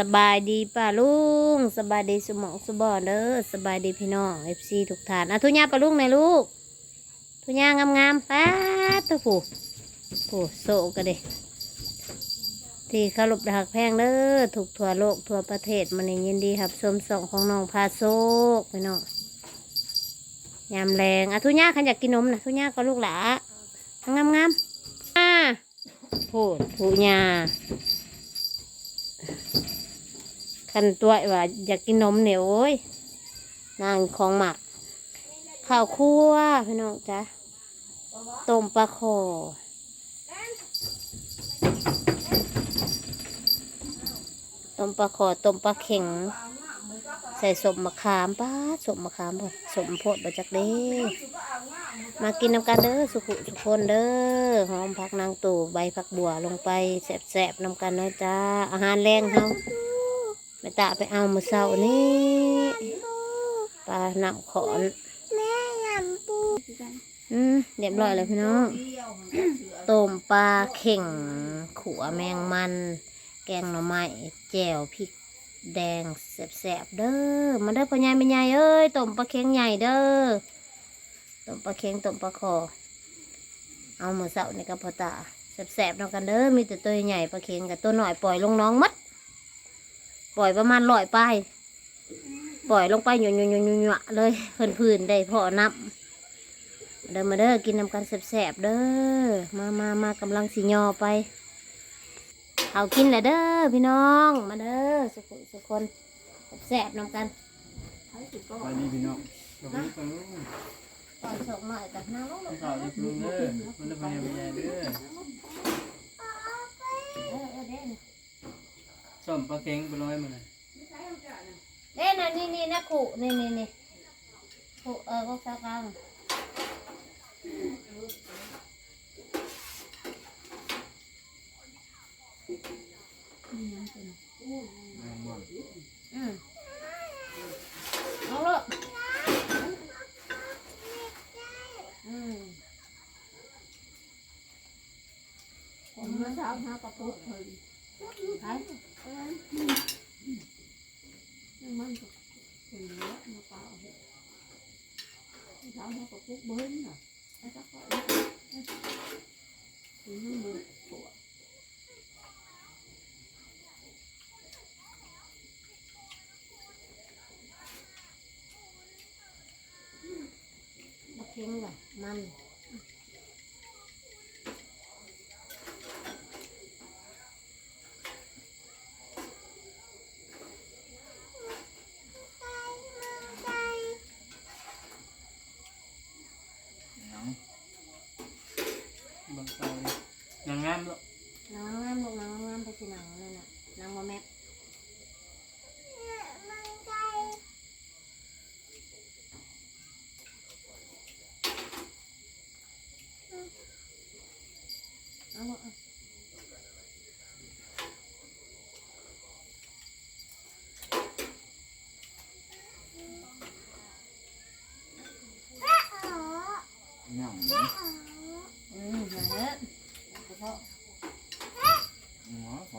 สบายดีป้าลุงสบายดีสมองสบอเด้อสบายดีพี่น้องเอฟซีทุกท่านอะทุญาป้าลุงไหนลูก ทุญางามงามๆป้าตัวผู้ผู้โซกันเด้ที่เคารพหักแพงเด้อถูกทั่วโลกทั่วประเทศมันยินดีครับชมส่งของน้องพาโซกพี่น้องยามแรงอะทุญาขันอยากกินนมนะทุญาก็ลูกหลางามงามๆอ่าผู้ทุญา คันตัวว่าอยากกินนมเหนียวโอ้ยนางของหมักข้าวคั่วพี่น้องจ้ะต้มปลาคอต้มปลาคอต้มปลาเข็งใส่สมมะขามป้าสมมะขามบ่สมโพดบะจักเด้มากินน้ำกันเด้อสุขุสุขคนเด้อหอมผักนางตู่ใบผักบัวลงไปแสบๆน้ำกันเนาะจ้าอาหารแรงเฮา ไปตาไปเอามือเสานี่ปลาหนำขอนแม่ยำปูอืมเรียบร้อยเลยพี่น้องต้มปลาเข่งขัวแมงมัน แกงหน่อไม้แจ่วพริกแดงแสบๆเด้อมาเด้อพ่อใหญ่แม่ใหญ่เอ้ยต้มปลาเค็งใหญ่เด้อต้มปลาเค็งต้มปลาคอเอามือเสาในกระเพาะตาแสบๆนำกันเด้อมีแต่ตัวใหญ่ปลาเค็งกับตัวหน่อยปล่อยลงน้องมัด ปล่อยประมาณร้อยปลายปล่อยลงไปหยุ่ยๆๆๆเลยเพื่นพื้นๆได้พอนับเดินมาเด้อกินน้ำกันแสบๆเด้อมามามากำลังสียอไปเอากินแหละเด้อพี่น้องมาเด้อสุขสุขคนแสบๆน้ำกันไปดีพี่น้องกับลูกกับลูกตอนสกหน่อยกับน้ำลงไปข่าวจะปรุงเด้อมันจะไปยังไงเด้อ ส้มปลาเค็งไปร้อยมาเลยเด่นนะนี่นี่นะขู่นี่นี่นี่ขู่เออก็สักกลางแม่งบ่อืมเอาเลยอืมผมมาเช้าหากระปุกเพิ่นใครมันก็เป็นเนื้อมาเปล่า เห็ดเช้าหากระปุกเบิ้ลน่ะแล้วก็ก็ถึงมือปวด บักเค็งว่ะมัน หนัง บางเตาเลยนางงามแล้วนางงามลูกนางงามไปสินางนั่นน่ะนางว่าแมปเอาลูกเอา หนัง อืมมาเด้อเฉพาะ หัวพอ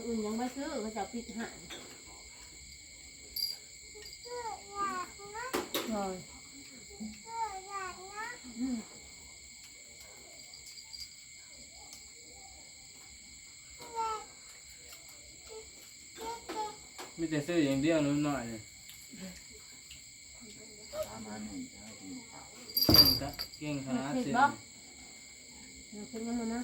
มันอื่นยังไม่ซื้อเขาจะปิดหานโอ้ยอืมมีแต่ซื้ออย่างเดียวนิดหน่อยเลยเก่งจ้ะเก่งขนาดผิดซื้อบ่มันขึ้นมามาเอามามัมมัมก่อนนั่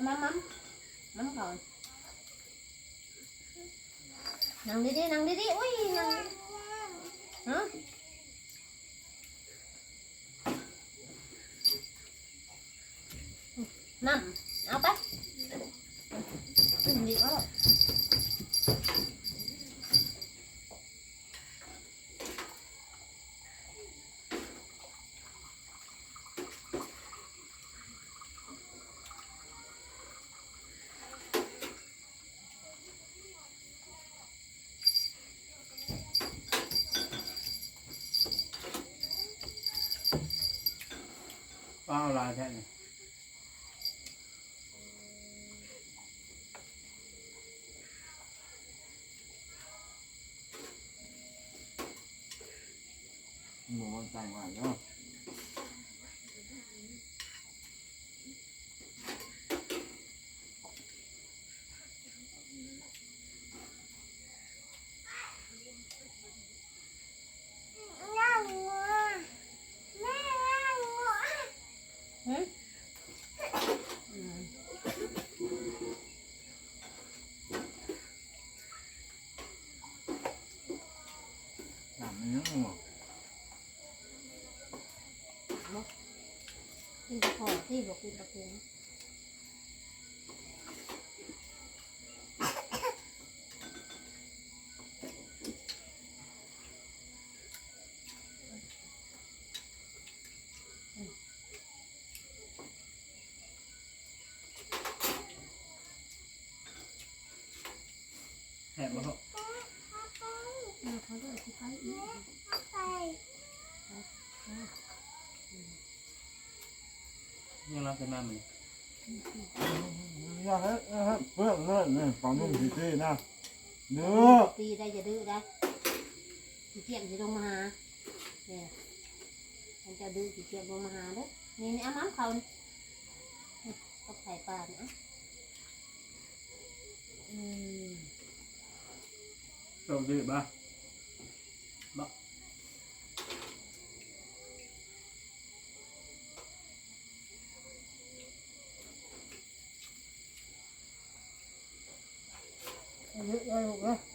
mắm mắm. Mắm còn nằm đi đi, nằm đi đi. Ui, nằm. Hả? Nằm. Áo bách ป้าลายแค่นี้หมูมันแต่หวานเนาะ หืม หนำเนื้อหมู กินกระเพาะที่บอกกินกระเพาะ แหบมาเหรอมาเขาเลยที่ไปอีกยังรับจะมาไหมอย่าให้ย่าให้เพื่อนเลยนี่ปลาหนุ่มที่ๆนะเนื้อตีได้จะดื้อได้ขี้เกียจจะลงมาหาเนี่ยมันจะดื้อขี้เกียจลงมาหาเด้อนี่นี่อาน้ำเขาก็ใส่ปลาเนี่ยอืม ต้มดื้อบ้าเอาดื้อเอาลูกเอ้ย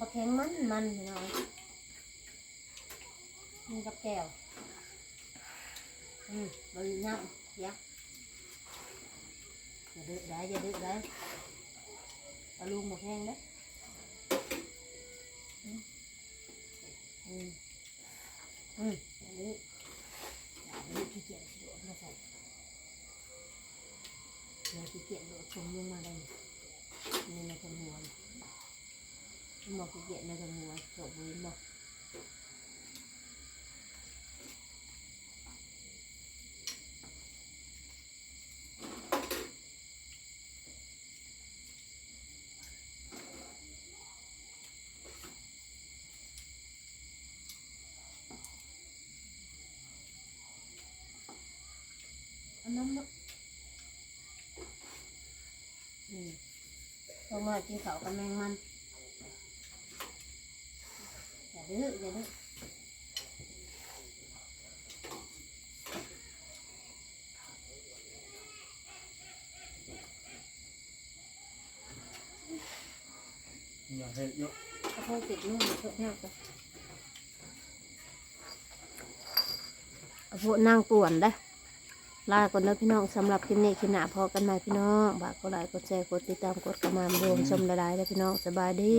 ปลาแข็งมันมันพี่น้อยมันกับแก้วอืมบริน้ำยักอย่าดื้อได้อย่าดื้อได้ปลาลุงหมกแห้งเด้ออืมอืมอืมอย่าดื้ออย่าดื้อขี้เกียจโดดมาใส่อย่าขี้เกียจโดดชมลงมาเลยนี่ในคนหัว นี่ một cái diện này gần mùa sổ với một ăn nấm đó ừ. xong rồi chị khẩu con men măng อย่า ดื้ออย่าดื้ออย่าเห็ดเยอะกระเพาติดนุ่มเพื่อแห้งไปเอาพวกนั่งป่วนได้ลาก่อนนะพี่น้องสำหรับคลิปนี้คลิปหน้าพอกันใหม่พี่น้องฝากกดไลค์กดแชร์กดติดตามกดกระมามรวมชมละลายแล้วพี่น้องสบายดี